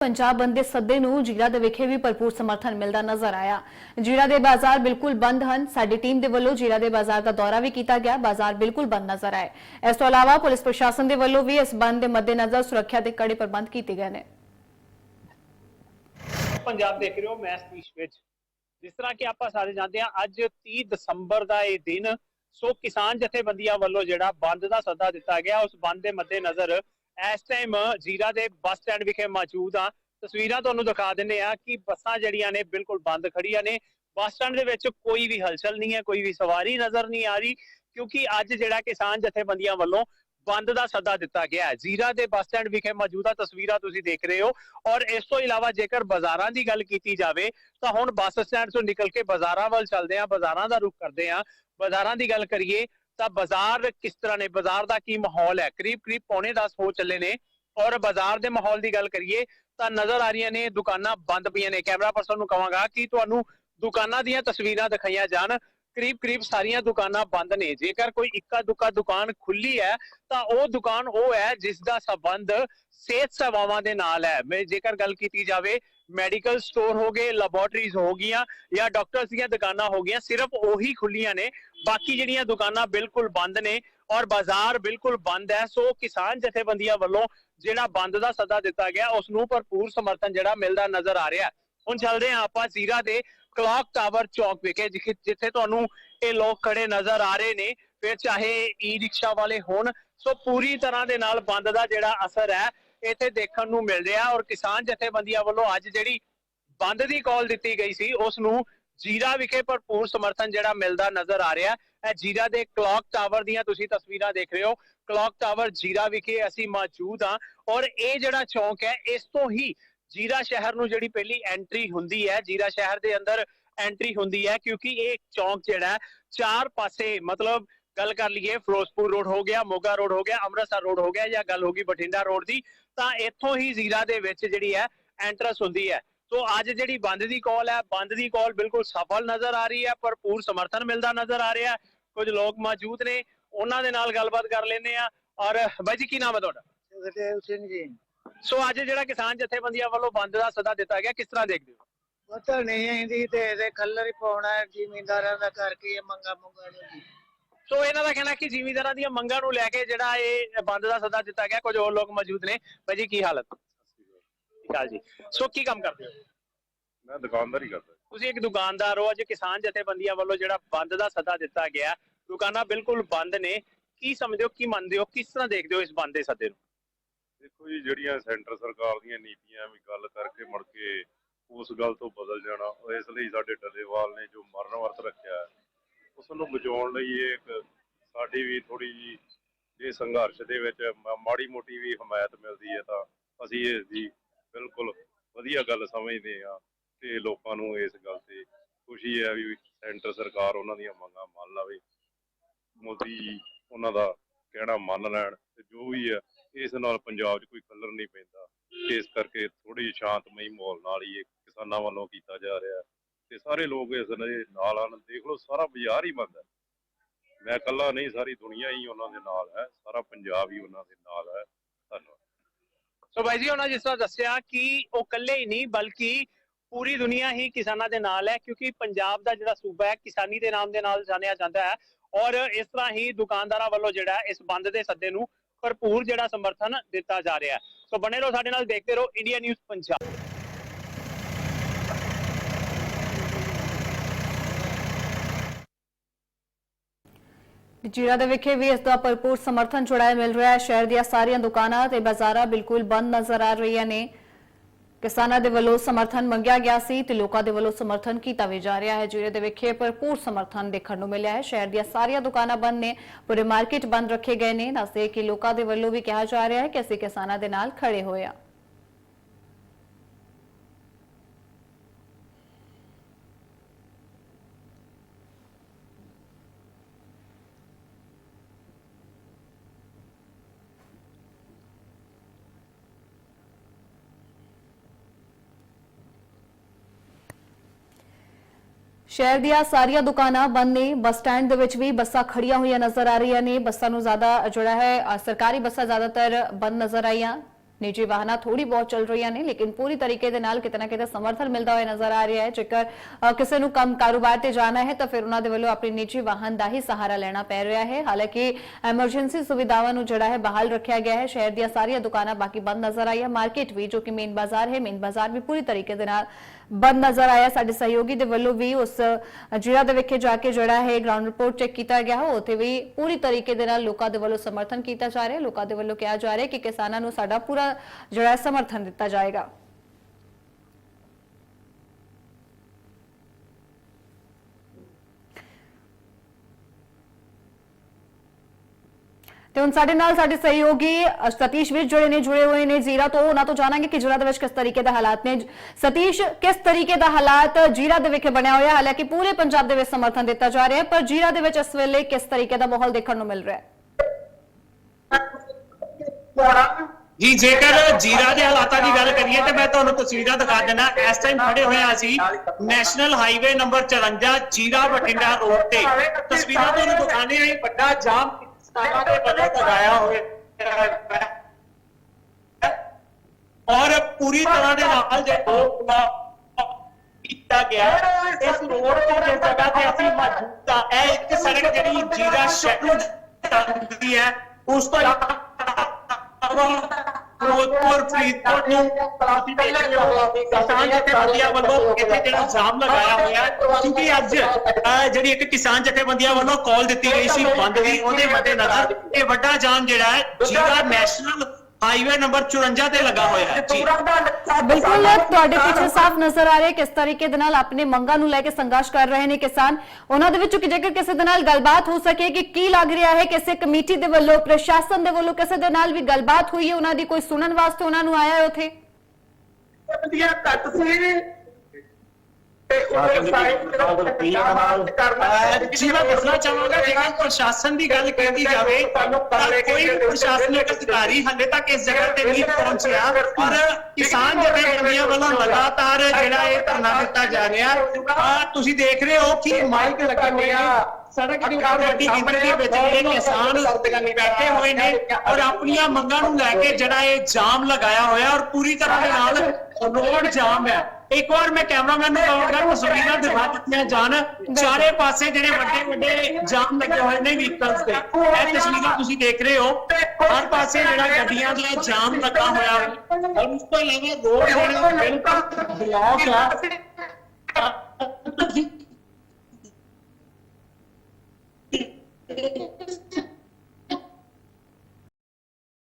ਪੰਜਾਬ ਬੰਦ ਦੇ ਸੱਦੇ ਨੂੰ ਜੀਰਾ ਦੇ ਵਿਖੇ ਵੀ ਭਰਪੂਰ ਸਮਰਥਨ ਮਿਲਦਾ ਨਜ਼ਰ ਆਇਆ। ਜੀਰਾ ਦੇ ਬਾਜ਼ਾਰ ਬਿਲਕੁਲ ਬੰਦ ਹਨ। ਸਾਡੀ ਟੀਮ ਦੇ ਵੱਲੋਂ ਜੀਰਾ ਦੇ ਬਾਜ਼ਾਰ ਦਾ ਦੌਰਾ ਵੀ ਕੀਤਾ ਗਿਆ। ਬਾਜ਼ਾਰ ਬਿਲਕੁਲ ਬੰਦ ਨਜ਼ਰ ਆਏ। ਇਸ ਤੋਂ ਇਲਾਵਾ ਪੁਲਿਸ ਪ੍ਰਸ਼ਾਸਨ ਦੇ ਵੱਲੋਂ ਵੀ ਇਸ ਬੰਦ ਦੇ ਮੱਦੇਨਜ਼ਰ ਸੁਰੱਖਿਆ ਦੇ ਕੜੇ ਪ੍ਰਬੰਧ ਕੀਤੇ ਗਏ ਨੇ। ਪੰਜਾਬ ਦੇਖ ਰਹੇ ਹੋ ਮੈਂ ਸਤੀਸ਼ ਵਿੱਚ ਜਿਸ ਤਰ੍ਹਾਂ ਕਿ ਆਪਾਂ ਸਾਰੇ ਜਾਣਦੇ ਹਾਂ, ਅੱਜ 30 ਦਸੰਬਰ ਦਾ ਇਹ ਦਿਨ, ਸੋ ਕਿਸਾਨ ਜਥੇਬੰਦੀਆਂ ਵੱਲੋਂ ਜਿਹੜਾ ਬੰਦ ਦਾ ਸੱਦਾ ਦਿੱਤਾ ਗਿਆ, ਉਸ ਬੰਦ ਦੇ ਮੱਦੇਨਜ਼ਰ ਇਸ ਟਾਈਮ ਜੀਰਾ ਦੇ ਬੱਸ ਸਟੈਂਡ ਵਿਖੇ ਮੌਜੂਦ ਆ ਤਸਵੀਰਾਂ ਤੁਹਾਨੂੰ ਦਿਖਾ ਦਿੰਨੇ ਆ ਕਿ ਬੱਸਾਂ ਜਿਹੜੀਆਂ ਨੇ ਬਿਲਕੁਲ ਬੰਦ ਖੜੀਆਂ ਨੇ। ਬੱਸ ਸਟੈਂਡ ਦੇ ਵਿੱਚ ਕੋਈ ਵੀ ਹਲਚਲ ਨਹੀਂ ਹੈ, ਕੋਈ ਵੀ ਸਵਾਰੀ ਨਜ਼ਰ ਨਹੀਂ ਆ ਰਹੀ ਕਿਉਂਕਿ ਅੱਜ ਜਿਹੜਾ ਕਿਸਾਨ ਜਥੇਬੰਦੀਆਂ ਵੱਲੋਂ ਬੰਦ ਦਾ ਸੱਦਾ ਦਿੱਤਾ ਗਿਆ ਹੈ। ਜ਼ੀਰਾ ਦੇ ਬੱਸ ਸਟੈਂਡ ਵਿਖੇ ਮੌਜੂਦਾ ਤਸਵੀਰਾਂ ਤੁਸੀਂ ਦੇਖ ਰਹੇ ਹੋ। ਔਰ ਇਸ ਤੋਂ ਇਲਾਵਾ ਜੇਕਰ ਬਾਜ਼ਾਰਾਂ ਦੀ ਗੱਲ ਕੀਤੀ ਜਾਵੇ, ਤਾਂ ਹੁਣ ਬੱਸ ਸਟੈਂਡ ਤੋਂ ਨਿਕਲ ਕੇ ਬਾਜ਼ਾਰਾਂ ਵੱਲ ਚੱਲਦੇ ਹਾਂ। ਬਾਜ਼ਾਰਾਂ ਦਾ ਰੁਖ ਕਰਦੇ ਹਾਂ। ਬਾਜ਼ਾਰਾਂ ਦੀ ਗੱਲ ਕਰੀਏ ਤਾਂ ਬਾਜ਼ਾਰ ਕਿਸ ਤਰ੍ਹਾਂ ਨੇ? ਬਾਜ਼ਾਰ ਦਾ ਕੀ ਮਾਹੌਲ ਹੈ? ਕਰੀਬ ਕਰੀਬ ਪੌਣੇ 10 ਹੋ ਚੱਲੇ ਨੇ ਔਰ ਬਾਜ਼ਾਰ ਦੇ ਮਾਹੌਲ ਦੀ ਗੱਲ ਕਰੀਏ ਤਾਂ ਨਜ਼ਰ ਆ ਰਹੀਆਂ ਨੇ ਦੁਕਾਨਾਂ ਬੰਦ ਪਈਆਂ ਨੇ। ਕੈਮਰਾ ਪਰਸਨ ਨੂੰ ਕਹਾਂਗਾ ਕਿ ਤੁਹਾਨੂੰ ਦੁਕਾਨਾਂ ਦੀਆਂ ਤਸਵੀਰਾਂ ਦਿਖਾਈਆਂ ਜਾਣ। ਕਰੀਬ ਕਰੀਬ ਸਾਰੀਆਂ ਦੁਕਾਨਾਂ ਬੰਦ ਨੇ। ਜੇਕਰ ਕੋਈ ਇੱਕਾ ਦੁੱਕਾ ਦੁਕਾਨ ਖੁੱਲੀ ਹੈ, ਤਾਂ ਉਹ ਦੁਕਾਨ ਉਹ ਹੈ ਜਿਸ ਦਾ ਸੰਬੰਧ ਸਿਹਤ ਸੇਵਾਵਾਂ ਦੇ ਨਾਲ ਹੈ। ਮੈਂ ਜੇਕਰ ਗੱਲ ਕੀਤੀ ਜਾਵੇ, ਮੈਡੀਕਲ ਸਟੋਰ ਹੋ ਗਏ, ਲੈਬੋਰਟਰੀਜ਼ ਹੋ ਗਈਆਂ ਜਾਂ ਡਾਕਟਰਸ ਦੀਆਂ ਦੁਕਾਨਾਂ ਹੋ ਗਈਆਂ, ਸਿਰਫ ਉਹੀ ਖੁੱਲੀਆਂ ਨੇ। ਬਾਕੀ ਜਿਹੜੀਆਂ ਦੁਕਾਨਾਂ ਬਿਲਕੁਲ ਬੰਦ ਨੇ ਔਰ ਬਾਜ਼ਾਰ ਬਿਲਕੁਲ ਬੰਦ ਹੈ, ਸੋ ਕਿਸਾਨ ਜਥੇਬੰਦੀਆਂ ਵੱਲੋਂ ਜਿਹੜਾ ਬੰਦ ਦਾ ਸੱਦਾ ਦਿੱਤਾ ਗਿਆ ਉਸ ਨੂੰ ਭਰਪੂਰ ਸਮਰਥਨ ਜਿਹੜਾ ਮਿਲਦਾ ਨਜ਼ਰ ਆ ਰਿਹਾ। ਹੁਣ ਚੱਲਦੇ ਹਾਂ ਆਪਾਂ ਜ਼ੀਰਾ ਦੇ ਕਲਾਕ ਟਾਵਰ ਚੌਕ ਵਿਖੇ ਜਿੱਥੇ ਤੁਹਾਨੂੰ ਇਹ ਲੋਕ ਖੜੇ ਨਜ਼ਰ ਆ ਰਹੇ ਨੇ। ਫਿਰ ਚਾਹੇ ਈ ਰਿਕਸ਼ਾ ਵਾਲੇ ਹੋਣ, ਸੋ ਪੂਰੀ ਤਰ੍ਹਾਂ ਦੇ ਨਾਲ ਬੰਦ ਦਾ ਜਿਹੜਾ ਅਸਰ ਹੈ, ਇੱਥੇ ਦੇਖਣ ਨੂੰ ਮਿਲ ਰਿਹਾ। ਔਰ ਕਿਸਾਨ ਜਥੇਬੰਦੀਆਂ ਵੱਲੋਂ ਅੱਜ ਜਿਹੜੀ ਬੰਦ ਦੀ ਕਾਲ ਦਿੱਤੀ ਗਈ ਸੀ, ਉਸ ਨੂੰ ਜੀਰਾ ਵਿਖੇ ਭਰਪੂਰ ਸਮਰਥਨ ਜਿਹੜਾ ਮਿਲਦਾ ਨਜ਼ਰ ਆ ਰਿਹਾ। ਹੈ ਜੀਰਾ ਦੇ ਕਲੌਕ ਟਾਵਰ ਦੀਆਂ ਤੁਸੀਂ ਤਸਵੀਰਾਂ ਦੇਖ ਰਹੇ ਹੋ। ਕਲੌਕ ਟਾਵਰ ਜੀਰਾ ਵਿਖੇ ਅਸੀਂ ਮੌਜੂਦ ਹਾਂ। ਔਰ ਇਹ ਜਿਹੜਾ ਚੌਂਕ ਹੈ, ਇਸ ਤੋਂ ਹੀ ਜੀਰਾ ਸ਼ਹਿਰ ਨੂੰ ਜਿਹੜੀ ਪਹਿਲੀ ਐਂਟਰੀ ਹੁੰਦੀ ਹੈ, ਜੀਰਾ ਸ਼ਹਿਰ ਦੇ ਅੰਦਰ ਐਂਟਰੀ ਹੁੰਦੀ ਹੈ ਕਿਉਂਕਿ ਇਹ ਚੌਂਕ ਜਿਹੜਾ ਚਾਰ ਪਾਸੇ ਮਤਲਬ ਗੱਲ ਕਰ ਲਈਏ, ਫਿਰੋਜ਼ਪੁਰ ਰੋਡ ਹੋ ਗਿਆ, ਮੋਗਾ ਰੋਡ ਹੋ ਗਿਆ, ਅੰਮ੍ਰਿਤਸਰ ਰੋਡ ਹੋ ਗਿਆ ਜਾਂ ਗੱਲ ਹੋ ਗਈ ਬਠਿੰਡਾ ਰੋਡ ਦੀ, ਤਾਂ ਇੱਥੋਂ ਹੀ ਜ਼ੀਰਾ ਦੇ ਵਿੱਚ ਜਿਹੜੀ ਹੈ ਐਂਟਰੈਂਸ ਹੁੰਦੀ ਹੈ। ਸੋ ਅੱਜ ਜਿਹੜੀ ਬੰਦ ਦੀ ਕਾਲ ਹੈ, ਬੰਦ ਦੀ ਕਾਲ ਬਿਲਕੁਲ ਸਫਲ ਨਜ਼ਰ ਆ ਰਹੀ ਹੈ, ਭਰਪੂਰ ਸਮਰਥਨ ਮਿਲਦਾ ਨਜ਼ਰ ਆ ਰਿਹਾ ਹੈ। ਕੁਝ ਲੋਕ ਮੌਜੂਦ ਨੇ, ਉਹਨਾਂ ਦੇ ਨਾਲ ਗੱਲਬਾਤ ਕਰ ਲੈਂਦੇ ਆ ਔਰ ਬਾਈ ਜੀ, ਕੀ ਨਾਮ ਹੈ ਤੁਹਾਡਾ? ਸੁਖਦੇਵ ਜੀ। ਸੋ ਅੱਜ ਜਿਹੜਾ ਕਿਸਾਨ ਜਥੇਬੰਦੀਆਂ ਵੱਲੋਂ ਬੰਦ ਦਾ ਸੱਦਾ ਦਿੱਤਾ ਗਿਆ ਕਿਸ ਤਰ੍ਹਾਂ ਦੇਖਦੇ ਹੋ? ਪਤਾ ਨਹੀਂ ਇਹਦੀ ਤੇ ਇਹਦੇ ਕਲਰ ਹੀ ਪਾਉਣਾ ਹੈ ਜ਼ਿਮੀਂਦਾਰਾਂ ਦਾ ਕਰਕੇ ਇਹ ਮੰਗਾ ਮੰਗਾ ਨੂੰ ਸੋ ਇਹਨਾਂ ਦਾ ਕਹਿਣਾ ਕਿ ਜ਼ਿਮੀਂਦਾਰਾਂ ਦੀਆਂ ਮੰਗਾਂ ਨੂੰ ਲੈ ਕੇ ਜਿਹੜਾ ਇਹ ਬੰਦ ਦਾ ਸੱਦਾ ਦਿੱਤਾ ਗਿਆ ਕੁਝ ਹੋਰ ਲੋਕ ਮੌਜੂਦ ਨੇ। ਜੀ ਕੀ ਹਾਲਤ ਹਾਲ ਜੀ? ਸੋ ਕੀ ਕੰਮ ਕਰਦੇ ਹੋ? ਮੈਂ ਦੁਕਾਨਦਾਰੀ ਕਰਦਾ। ਤੁਸੀਂ ਇੱਕ ਦੁਕਾਨਦਾਰ ਹੋ ਅੱਜ ਕਿਸਾਨ ਜਥੇਬੰਦੀਆਂ ਵੱਲੋਂ ਜਿਹੜਾ ਬੰਦ ਦਾ ਸੱਦਾ ਦਿੱਤਾ ਗਿਆ ਦੁਕਾਨਾਂ ਬਿਲਕੁਲ ਬੰਦ ਨੇ। ਕੀ ਸਮਝਦੇ ਹੋ ਕੀ ਮੰਨਦੇ ਹੋ ਕਿਸ ਤਰ੍ਹਾਂ ਦੇਖਦੇ ਹੋ ਇਸ ਬੰਦ ਦੇ ਸੱਦੇ ਨੂੰ? ਦੇਖੋ ਜੀ ਜਿਹੜੀਆਂ ਸੈਂਟਰ ਸਰਕਾਰ ਦੀਆਂ ਨੀਤੀਆਂ ਵੀ ਗੱਲ ਕਰਕੇ ਮੁੜ ਕੇ ਉਸ ਗੱਲ ਤੋਂ ਬਦਲ ਜਾਣਾ ਇਸ ਲਈ ਸਾਡੇ ਡੱਲੇਵਾਲ ਨੇ ਜੋ ਮਰਨ ਵਰਤ ਰੱਖਿਆ ਹੈ, ਉਸ ਨੂੰ ਬਚਾਉਣ ਲਈ ਇਹ ਇੱਕ ਸਾਡੀ ਵੀ ਥੋੜੀ ਜੀ ਜੇ ਸੰਘਰਸ਼ ਦੇ ਵਿੱਚ ਮ- ਮਾੜੀ ਮੋਟੀ ਵੀ ਹਮਾਇਤ ਮਿਲਦੀ ਹੈ ਤਾਂ ਅਸੀਂ ਇਸ ਦੀ ਬਿਲਕੁਲ ਵਧੀਆ ਗੱਲ ਸਮਝਦੇ ਹਾਂ ਤੇ ਲੋਕਾਂ ਨੂੰ ਇਸ ਗੱਲ ਤੇ ਖੁਸ਼ੀ ਹੈ ਵੀ ਸੈਂਟਰ ਸਰਕਾਰ ਉਹਨਾਂ ਦੀਆਂ ਮੰਗਾਂ ਮੰਨ ਲਵੇ। ਮੋਦੀ ਜੀ ਉਹਨਾਂ ਦਾ ਕਹਿਣਾ ਮੰਨ ਲੈਣ ਤੇ ਜੋ ਵੀ ਹੈ ਇਸ ਨਾਲ ਪੰਜਾਬ 'ਚ ਕੋਈ ਕਲਰ ਨਹੀਂ ਪੈਂਦਾ। ਇਸ ਕਰਕੇ ਥੋੜੀ ਸ਼ਾਂਤਮਈ ਮਾਹੌਲ ਨਾਲ ਹੀ ਇਹ ਕਿਸਾਨਾਂ ਵੱਲੋਂ ਕੀਤਾ ਜਾ ਰਿਹਾ ਤੇ ਸਾਰੇ ਲੋਕ ਇਸ ਦੇ ਨਾਲ ਹਨ। ਦੇਖ ਲਓ, ਸਾਰਾ ਬਾਜ਼ਾਰ ਹੀ ਬੰਦ ਹੈ। ਮੈਂ ਇਕੱਲਾ ਨਹੀਂ, ਸਾਰੀ ਦੁਨੀਆ ਹੀ ਉਹਨਾਂ ਦੇ ਨਾਲ ਹੈ। ਸਾਰਾ ਪੰਜਾਬ ਹੀ ਉਹਨਾਂ ਦੇ ਨਾਲ ਹੈ। ਧੰਨਵਾਦ। ਸੋ ਬਾਈ ਜੀ, ਉਹਨਾਂ ਜਿਸ ਤਰ੍ਹਾਂ ਦੱਸਿਆ ਕਿ ਉਹ ਇਕੱਲੇ ਹੀ ਨਹੀਂ, ਬਲਕਿ ਪੂਰੀ ਦੁਨੀਆ ਹੀ ਕਿਸਾਨਾਂ ਦੇ ਨਾਲ ਹੈ, ਕਿਉਂਕਿ ਪੰਜਾਬ ਦਾ ਜਿਹੜਾ ਸੂਬਾ ਹੈ, ਕਿਸਾਨੀ ਦੇ ਨਾਮ ਦੇ ਨਾਲ ਜਾਣਿਆ ਜਾਂਦਾ ਹੈ। ਔਰ ਇਸ ਤਰ੍ਹਾਂ ਹੀ ਦੁਕਾਨਦਾਰਾਂ ਵੱਲੋਂ ਜਿਹੜਾ ਇਸ ਬੰਦ ਦੇ ਸੱਦੇ ਨੂੰ ਭਰਪੂਰ ਜਿਹੜਾ ਸਮਰਥਨ ਦਿੱਤਾ ਜਾ ਰਿਹਾ ਹੈ। ਸੋ ਬਣੇ ਰਹੋ ਸਾਡੇ ਨਾਲ, ਦੇਖਦੇ ਰਹੋ ਇੰਡੀਆ ਨਿਊਜ਼ ਪੰਜਾਬ। ਜੀਰਾ ਦੇ ਵਿਖੇ ਵੀ ਇਸ ਦਾ ਭਰਪੂਰ ਸਮਰਥਨ ਜੁੜਾਇਆ ਮਿਲ ਰਿਹਾ ਹੈ। ਸ਼ਹਿਰ ਦੀਆਂ ਸਾਰੀਆਂ ਦੁਕਾਨਾਂ ਤੇ ਬਾਜ਼ਾਰਾਂ ਬਿਲਕੁਲ ਬੰਦ ਨਜ਼ਰ ਆ ਰਹੀਆਂ ਨੇ। ਕਿਸਾਨਾਂ ਦੇ ਵੱਲੋਂ ਸਮਰਥਨ ਮੰਗਿਆ ਗਿਆ ਸੀ ਤੇ ਲੋਕਾਂ ਦੇ ਵੱਲੋਂ ਸਮਰਥਨ ਕੀਤਾ ਵੀ ਜਾ ਰਿਹਾ ਹੈ। ਜੀਰੇ ਦੇ ਵਿਖੇ ਭਰਪੂਰ ਸਮਰਥਨ ਦੇਖਣ ਨੂੰ ਮਿਲਿਆ ਹੈ। ਸ਼ਹਿਰ ਦੀਆਂ ਸਾਰੀਆਂ ਦੁਕਾਨਾਂ ਬੰਦ ਨੇ, ਪੂਰੇ ਮਾਰਕੀਟ ਬੰਦ ਰੱਖੇ ਗਏ ਨੇ। ਦੱਸਦੇ ਕਿ ਲੋਕਾਂ ਦੇ ਵੱਲੋਂ ਵੀ ਕਿਹਾ ਜਾ ਰਿਹਾ ਹੈ ਕਿ ਅਸੀਂ ਕਿਸਾਨਾਂ ਦੇ ਨਾਲ ਖੜੇ ਹੋਏ ਆ ਸ਼ਹਿਰ ਦੀਆਂ ਸਾਰੀਆਂ ਦੁਕਾਨਾਂ ਬੰਦ ਨੇ। ਬੱਸ ਸਟੈਂਡ ਦੇ ਵਿੱਚ ਵੀ ਬੱਸਾਂ ਖੜੀਆਂ ਹੋਈਆਂ ਨਜ਼ਰ ਆ ਰਹੀਆਂ ਨੇ। ਬੱਸਾਂ ਨੂੰ ਜ਼ਿਆਦਾ ਜਿਹੜਾ ਹੈ ਸਰਕਾਰੀ ਬੱਸਾਂ ਜ਼ਿਆਦਾਤਰ ਬੰਦ ਨਜ਼ਰ ਆਈਆਂ। ਨਿੱਜੀ ਵਾਹਨਾਂ ਥੋੜੀ ਬਹੁਤ ਚੱਲ ਰਹੀਆਂ ਨੇ, ਲੇਕਿਨ ਪੂਰੀ ਤਰੀਕੇ ਦੇ ਨਾਲ ਕਿਤੇ ਨਾ ਕਿਤੇ ਸਮਰਥਨ ਮਿਲਦਾ ਹੋਇਆ ਨਜ਼ਰ ਆ ਰਿਹਾ ਹੈ। ਜੇਕਰ ਕਿਸੇ ਨੂੰ ਕੰਮ ਕਾਰੋਬਾਰ ਤੇ ਜਾਣਾ ਹੈ ਤਾਂ ਫਿਰ ਉਹਨਾਂ ਦੇ ਵੱਲੋਂ ਆਪਣੀ ਨਿੱਜੀ ਵਾਹਨ ਦਾ ਹੀ ਸਹਾਰਾ ਲੈਣਾ ਪੈ ਰਿਹਾ ਹੈ। ਹਾਲਾਂਕਿ ਐਮਰਜੈਂਸੀ ਸੁਵਿਧਾਵਾਂ ਨੂੰ ਜਿਹੜਾ ਹੈ, ਬਹਾਲ ਰੱਖਿਆ ਗਿਆ ਹੈ। ਸ਼ਹਿਰ ਦੀਆਂ ਸਾਰੀਆਂ ਦੁਕਾਨਾਂ ਬਾਕੀ ਬੰਦ ਨਜ਼ਰ ਆਈਆਂ। ਮਾਰਕੀਟ ਵੀ, ਜੋ ਕਿ ਮੇਨ ਬਾਜ਼ਾਰ ਹੈ, ਮੇਨ ਬਾਜ਼ਾਰ ਵੀ ਪੂਰੀ ਤਰੀਕੇ ਦੇ ਨਾਲ ਬੰਦ ਨਜ਼ਰ ਆਇਆ। ਸਾਡੇ ਸਹਿਯੋਗੀ ਦੇ ਵੱਲੋਂ ਵੀ ਉਸ ਜ਼ਿਲ੍ਹਾ ਦੇ ਵਿਖੇ ਜਾ ਕੇ ਜਿਹੜਾ ਹੈ ਗਰਾਊਂਡ ਰਿਪੋਰਟ ਚੈੱਕ ਕੀਤਾ ਗਿਆ ਹੈ। ਉੱਥੇ ਵੀ ਪੂਰੀ ਤਰੀਕੇ ਦੇ ਨਾਲ ਲੋਕਾਂ ਦੇ ਵੱਲੋਂ ਸਮਰਥਨ ਕੀਤਾ ਜਾ ਰਿਹਾ ਹੈ। ਲੋਕਾਂ ਦੇ ਵੱਲੋਂ ਕਿਹਾ ਜਾ ਰਿਹਾ ਹੈ ਕਿ ਕਿਸਾਨਾਂ ਨੂੰ ਸਾਡਾ ਪੂਰਾ ਜਿਹੜਾ ਸਮਰਥਨ ਦਿੱਤਾ ਜਾਏਗਾ। ਤੇ ਹੁਣ ਸਾਡੇ ਨਾਲ ਸਾਡੇ ਸਹਿਯੋਗੀ ਸਤੀਸ਼ ਵੀ ਜੁੜੇ ਨੇ, ਜੁੜੇ ਹੋਏ ਨੇ ਜ਼ੀਰਾ ਤੋਂ। ਉਹਨਾਂ ਤੋਂ ਜਾਣਾਂਗੇ ਕਿ ਜ਼ਿਲ੍ਹਾ ਦੇ ਵਿੱਚ ਕਿਸ ਤਰੀਕੇ ਦੇ ਹਾਲਾਤ ਨੇ। ਸਤੀਸ਼, ਕਿਸ ਤਰੀਕੇ ਦਾ ਹਾਲਾਤ ਜ਼ੀਰਾ ਦੇ ਵਿਖੇ ਬਣਿਆ ਹੋਇਆ? ਹਾਲਾਂਕਿ ਪੂਰੇ ਪੰਜਾਬ ਦੇ ਵਿੱਚ ਸਮਰਥਨ ਦਿੱਤਾ ਜਾ ਰਿਹਾ ਪਰ ਜ਼ੀਰਾ ਦੇ ਵਿੱਚ ਇਸ ਵੇਲੇ ਕਿਸ ਤਰੀਕੇ ਦਾ ਮਾਹੌਲ ਦੇਖਣ ਨੂੰ ਮਿਲ ਰਿਹਾ ਹੈ ਜੀ, ਜੇਕਰ ਜੀਰਾ ਦੇ ਹਾਲਾਤਾਂ ਦੀ ਗੱਲ ਕਰੀਏ ਤੇ ਮੈਂ ਤੁਹਾਨੂੰ ਤਸਵੀਰਾਂ ਦਿਖਾ ਦਿੰਦਾ। ਇਸ ਟਾਈਮ ਖੜੇ ਹੋਏ ਹਾਂ ਅਸੀਂ ਨੈਸ਼ਨਲ ਹਾਈਵੇ ਨੰਬਰ 54 ਜੀਰਾ ਬਠਿੰਡਾ ਰੋਡ ਤੇ। ਤਸਵੀਰਾਂ ਤੁਹਾਨੂੰ ਦਿਖਾਣੇ ਆ ਵੱਡਾ ਜਾਮ ਕਿਸਾਨਾਂ ਦੇ ਵੱਲੋਂ ਲਗਾਇਆ ਹੋਇਆ ਔਰ ਪੂਰੀ ਤਰ੍ਹਾਂ ਦੇ ਨਾਲ ਜੇ ਲੋਕ ਕੀਤਾ ਗਿਆ। ਇਸ ਰੋਡ ਤੇ ਜਿਸ ਜਗ੍ਹਾ ਤੇ ਅਸੀਂ ਮੌਜੂਦ ਆ ਇਹ ਇੱਕ ਸੜਕ ਜਿਹੜੀ ਜੀਰਾ ਸ਼ਹਿਰ ਨੂੰ ਜਾਂਦੀ ਹੈ। ਉਸ ਤੋਂ ਇਲਾਵਾ ਫਿਰੋਜ਼ਪੁਰ ਫਰੀਦਕੋਟ ਨੂੰ ਕਾਫੀ ਪਹਿਲੇ ਕਿਸਾਨ ਜਥੇਬੰਦੀਆਂ ਵੱਲੋਂ ਇੱਥੇ ਜਿਹੜਾ ਜਾਮ ਲਗਾਇਆ ਹੋਇਆ ਕਿਉਂਕਿ ਅੱਜ ਅਹ, ਜਿਹੜੀ ਇੱਕ ਕਿਸਾਨ ਜਥੇਬੰਦੀਆਂ ਵੱਲੋਂ ਕਾਲ ਦਿੱਤੀ ਗਈ ਸੀ ਬੰਦ ਦੀ ਉਹਦੇ ਮੱਦੇ ਨਜ਼ਰ ਇਹ ਵੱਡਾ ਜਾਮ ਜਿਹੜਾ ਹੈ ਜੀਰਾ ਨੈਸ਼ਨਲ ਹਾਈਵੇ ਨੰਬਰ 54 ਤੇ ਲੱਗਾ ਹੋਇਆ ਹੈ। ਜੀ ਬਿਲਕੁਲ ਤੁਹਾਡੇ ਪਿੱਛੇ ਸਾਫ਼ ਨਜ਼ਰ ਆ ਰਿਹਾ ਹੈ ਕਿਸ ਤਰੀਕੇ ਦੇ ਨਾਲ ਆਪਣੇ ਮੰਗਾਂ ਨੂੰ ਲੈ ਕੇ ਸੰਘਰਸ਼ ਕਰ ਰਹੇ ਨੇ ਕਿਸਾਨ। ਉਹਨਾਂ ਦੇ ਵਿੱਚੋਂ ਕਿ ਜੇਕਰ ਕਿਸੇ ਦੇ ਨਾਲ ਗੱਲਬਾਤ ਹੋ ਸਕੇ ਕਿ ਕੀ ਲੱਗ ਰਿਹਾ ਹੈ ਕਿਸੇ ਕਮੇਟੀ ਦੇ ਵੱਲੋਂ ਪ੍ਰਸ਼ਾਸਨ ਦੇ ਵੱਲੋਂ ਕਿਸੇ ਦੇ ਨਾਲ ਵੀ ਗੱਲਬਾਤ ਹੋਈ ਹੈ ਉਹਨਾਂ ਦੀ ਕੋਈ ਸੁਣਨ ਵਾਸਤੇ ਉਹਨਾਂ ਨੂੰ ਆਇਆ ਹੈ ਉੱਥੇ? ਦੀਆਂ ਘੱਟ ਸੀ। ਤੇ ਉਹਦੇ ਜੀ ਮੈਂ ਦੱਸਣਾ ਚਾਹਾਂਗਾ ਜੇਕਰ ਪ੍ਰਸ਼ਾਸਨ ਦੀ ਗੱਲ ਕੀਤੀ ਜਾਵੇ ਤਾਂ ਕੋਈ ਪ੍ਰਸ਼ਾਸਨਿਕ ਅਧਿਕਾਰੀ ਹਲੇ ਤੱਕ ਇਸ ਜਗ੍ਹਾ ਤੇ ਨਹੀਂ ਪਹੁੰਚਿਆ। ਪਰ ਕਿਸਾਨ ਜਥੇਬੰਦੀਆਂ ਵੱਲੋਂ ਲਗਾਤਾਰ ਜਿਹੜਾ ਇਹ ਧਰਨਾ ਦਿੱਤਾ ਜਾ ਰਿਹਾ। ਆ ਤੁਸੀਂ ਦੇਖ ਰਹੇ ਹੋ ਕਿ ਮਾਈਕ ਲੱਗਾ ਹੋਇਆ ਸੜਕ ਦੇ ਉੱਪਰ ਵੱਡੀ ਗਿਣਤੀ ਦੇ ਵਿੱਚ ਜਿਹੜੇ ਕਿਸਾਨ ਬੈਠੇ ਹੋਏ ਨੇ ਔਰ ਆਪਣੀਆਂ ਮੰਗਾਂ ਨੂੰ ਲੈ ਕੇ ਜਿਹੜਾ ਇਹ ਜਾਮ ਲਗਾਇਆ ਹੋਇਆ ਔਰ ਪੂਰੀ ਤਰ੍ਹਾਂ ਦੇ ਨਾਲ ਰੋਡ ਜਾਮ ਹੈ। ਇੱਕ ਵਾਰ ਮੈਂ ਕੈਮਰਾਮੈਨ ਨੂੰ ਕਹਾਂਗਾ ਤਸਵੀਰਾਂ ਦਿਖਾ ਦਿੱਤੀਆਂ ਜਾਣ। ਚਾਰੇ ਪਾਸੇ ਜਿਹੜੇ ਵੱਡੇ ਵੱਡੇ ਜਾਮ ਲੱਗੇ ਹੋਏ ਨੇ ਵਹੀਕਲਸ ਦੇ ਇਹ ਤਸਵੀਰਾਂ ਤੁਸੀਂ ਦੇਖ ਰਹੇ ਹੋ। ਹਰ ਪਾਸੇ ਜਿਹੜਾ ਗੱਡੀਆਂ ਦਾ ਜਾਮ ਲੱਗਾ ਹੋਇਆ ਔਰ ਉਸ ਤੋਂ ਇਲਾਵਾ ਰੋਡ ਜਿਹੜਾ ਬਿਲਕੁਲ ਬਲੌਕ ਆ।